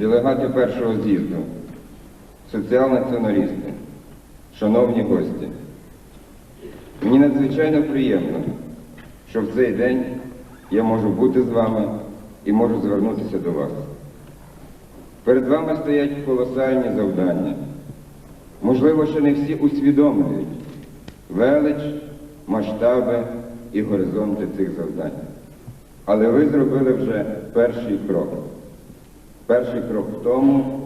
делегати першого з'їзду, соціал-націоналісти, шановні гості. Мені надзвичайно приємно, що в цей день я можу бути з вами і можу звернутися до вас. Перед вами стоять колосальні завдання. Можливо, ще не всі усвідомлюють велич, масштаби і горизонти цих завдань. Але ви зробили вже перший крок. Перший крок в тому,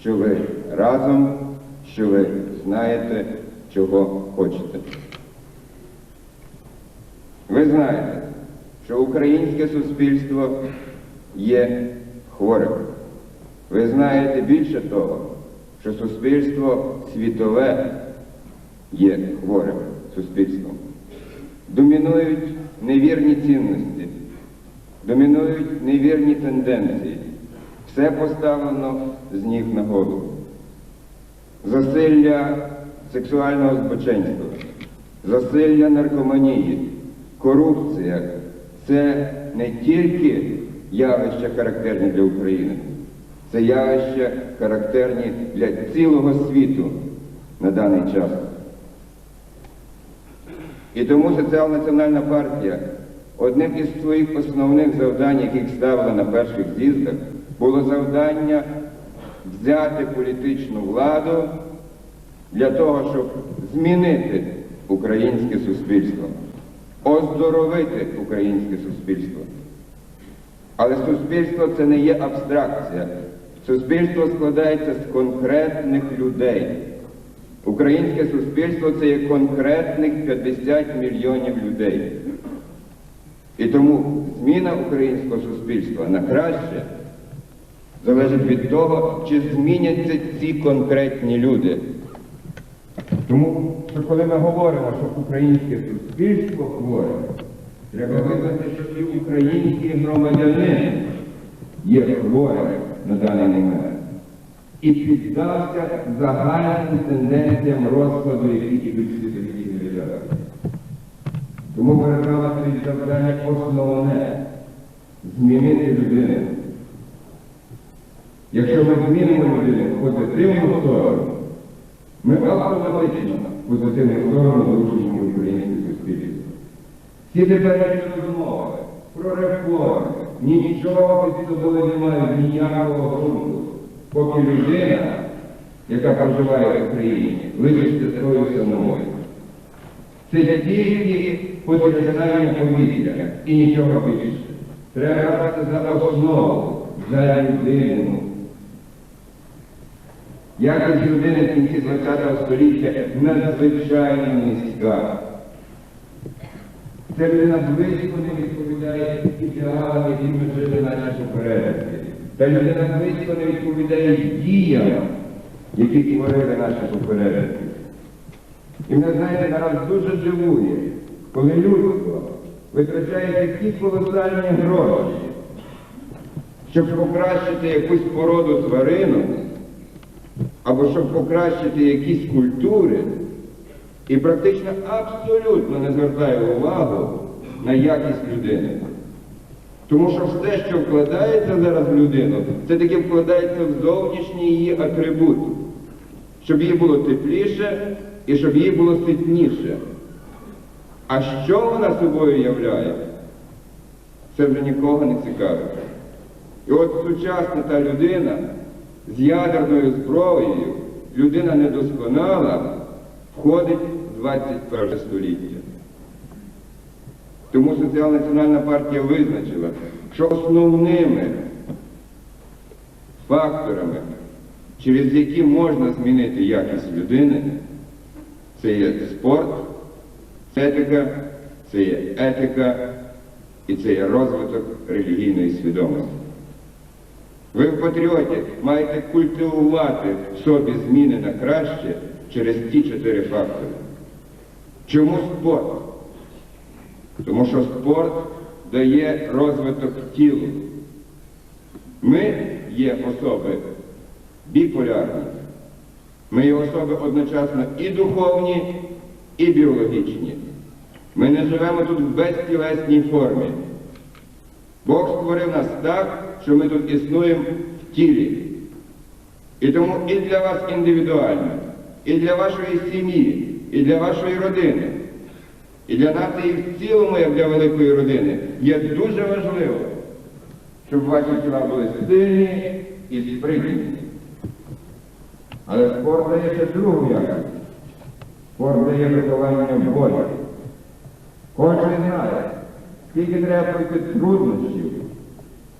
що ви разом, що ви знаєте, чого хочете. Ви знаєте, що українське суспільство є хворим. Ви знаєте більше того, що суспільство світове є хворим суспільством. Домінують невірні цінності, домінують невірні тенденції. Все поставлено з ніг на голову. Засилля сексуального збоченства, засилля наркоманії, корупція це не тільки явища характерні для України, це явища характерні для цілого світу на даний час. І тому Соціал-національна партія одним із своїх основних завдань, яких ставила на перших з'їздах, було завдання взяти політичну владу для того, щоб змінити українське суспільство, оздоровити українське суспільство. Але суспільство це не є абстракція. Суспільство складається з конкретних людей. Українське суспільство це є конкретних 50 мільйонів людей. І тому зміна українського суспільства на краще залежить від того, чи зміняться ці конкретні люди. Тому, що коли ми говоримо, що українське суспільство хворе, треба визнати, що і український громадянин є хворим на даний момент. І піддався загальним тенденціям розкладу, які ідуть в світовій цивілізації. Тому перед нами завдання основне змінити людину. Якщо ми змінимо людину в позитивну сторону, ми автоматично в позитивну сторону зрушимо українське суспільство. Всі теперішні розмови про реформи, нічого під собою не мають ніякого грунту, поки людина, яка проживає в Україні, лишиться тою самою. Це тільки потрясання повітря і нічого більше. Треба брати за основу, за людину. Якість людини в кінці ХХ століття надзвичайно низька. Ця людина близько не відповідає ідеалам, якими жили наші попередники. Та людина близько не відповідає діям, які творили наші попередники. І мене, знаєте, нараз дуже дивує, коли людство витрачає такі колосальні гроші, щоб покращити якусь породу тварину, або щоб покращити якісь культури, і практично абсолютно не звертає увагу на якість людини. Тому що все, що вкладається зараз в людину, це таки вкладається в зовнішній її атрибут, щоб їй було тепліше і щоб їй було ситніше. А що вона собою являє, це вже нікого не цікавить. І от сучасна та людина з ядерною зброєю, людина недосконала, входить в 21 століття. Тому Соціал-національна партія визначила, що основними факторами, через які можна змінити якість людини, це є спорт, це етика, це є етика і це є розвиток релігійної свідомості. Ви в патріоті маєте культивувати в собі зміни на краще через ті чотири фактори. Чому спорт? Тому що спорт дає розвиток тілу. Ми є особи біполярні. Ми є особи одночасно і духовні, і біологічні. Ми не живемо тут в безтілесній формі. Бог створив нас так, що ми тут існуємо в тілі. І тому і для вас індивідуально, і для вашої сім'ї, і для вашої родини, і для нації в цілому, як для великої родини, є дуже важливо, щоб ваші тіла були сильні і спритні. Але спорт дає ще другу якість. Спорт дає виховання волі. Кожен знає, скільки треба пройти труднощів,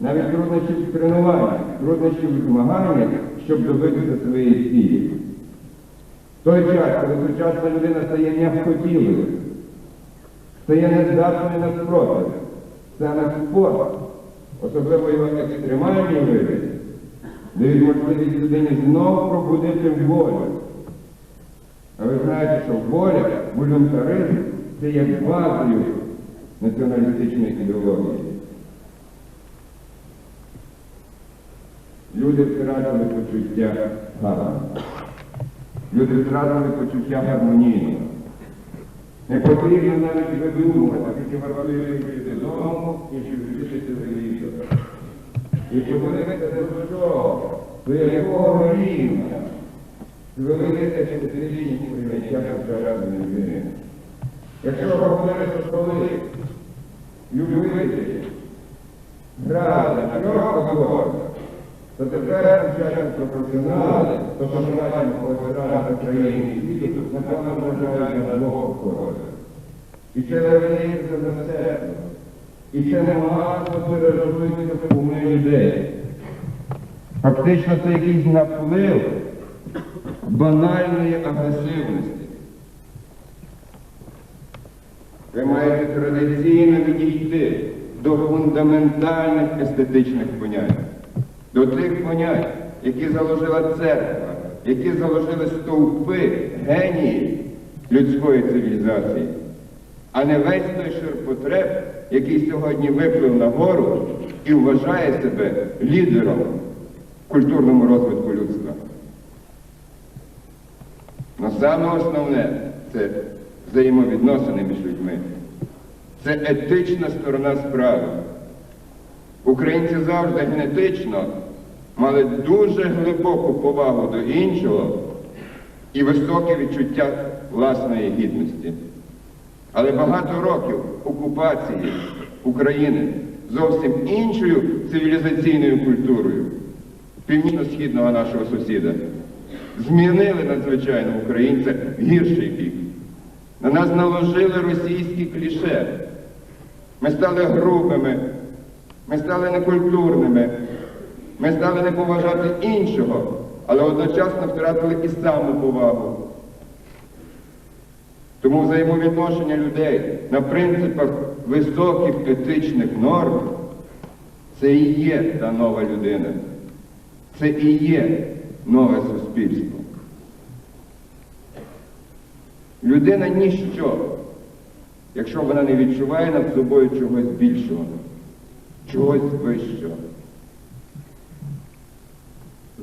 навіть труднощів в тренуванні, труднощів змаганнях, щоб добитися своєї цілі. В той час, коли сучасна людина стає м'якотілою, стає нездатною на спротив, саме спорт, особливо його екстремальні види, дають можливість людині знову пробудити волю. А ви знаєте, що воля, волюнтаризм це є базою націоналістичної ідеології. Люди втратили почуття гарного. Люди втратили почуття гармонійного. Не потрібно навіть видумувати, тільки вартує вийти додому і включити телевізор. І подивитися до чого, до якого рівня велике десятирічні прийняття сучасної людини. Якщо говорити про коли любителі грали на трьох акордах, то тепер сучасні професіонали, то шанування колостральних країн світу, напевно, вважають на двох акордах. І це виявляється за себе. І це переробити в уми людей. Фактично це якийсь наплив банальної агресивності. Ви маєте традиційно відійти до фундаментальних естетичних понять, до тих понять, які заложила церква, які заложили стовпи генії людської цивілізації, а не весь той ширпотреб, який сьогодні виплив нагору і вважає себе лідером в культурному розвитку людства. Но саме основне це взаємовідносини між людьми. Це етична сторона справи. Українці завжди генетично мали дуже глибоку повагу до іншого і високе відчуття власної гідності. Але багато років окупації України зовсім іншою цивілізаційною культурою північно-східного нашого сусіда змінили надзвичайно українця в гірший бік. На нас наложили російські кліше. Ми стали грубими, ми стали некультурними, ми стали не поважати іншого, але одночасно втратили і самоповагу. Тому взаємовідношення людей на принципах високих етичних норм це і є та нова людина. Це і є нове суспільство. Людина ніщо, якщо вона не відчуває над собою чогось більшого, чогось вищого.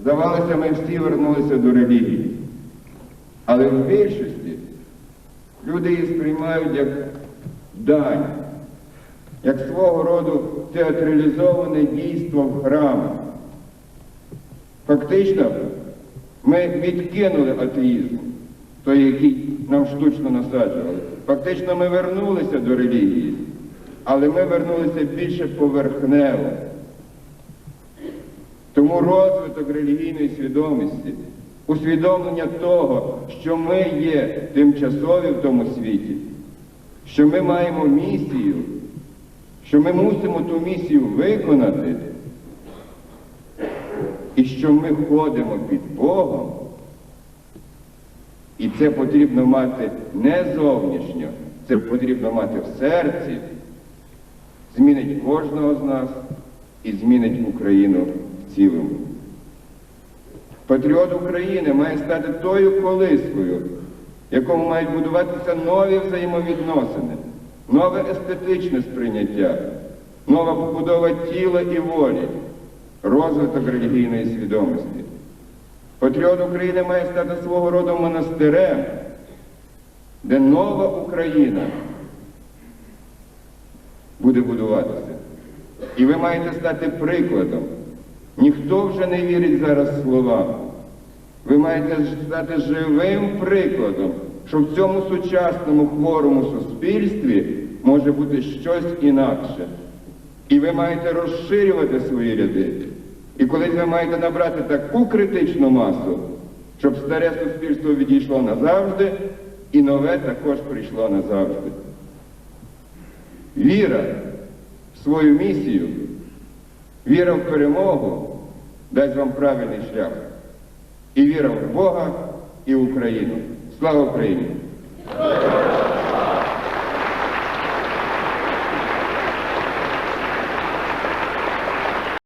Здавалося, ми всі вернулися до релігії. Але в більшості люди її сприймають як дань, як свого роду театралізоване дійство в храмах. Фактично, ми відкинули атеїзм, той, який нам штучно насаджували. Фактично, ми вернулися до релігії, але ми вернулися більше поверхнево. Тому розвиток релігійної свідомості, усвідомлення того, що ми є тимчасові в тому світі, що ми маємо місію, що ми мусимо ту місію виконати, і що ми ходимо під Богом. І це потрібно мати не зовнішньо, це потрібно мати в серці, змінить кожного з нас і змінить Україну в цілому. Патріот України має стати тою колискою, якому мають будуватися нові взаємовідносини, нове естетичне сприйняття, нова побудова тіла і волі, розвиток релігійної свідомості. Патріот України має стати свого роду монастирем, де нова Україна буде будуватися. І ви маєте стати прикладом. Ніхто вже не вірить зараз словам. Ви маєте стати живим прикладом, що в цьому сучасному хворому суспільстві може бути щось інакше. І ви маєте розширювати свої ряди. І колись ви маєте набрати таку критичну масу, щоб старе суспільство відійшло назавжди, і нове також прийшло назавжди. Віра в свою місію, віра в перемогу дасть вам правильний шлях. І віра в Бога і в Україну. Слава Україні!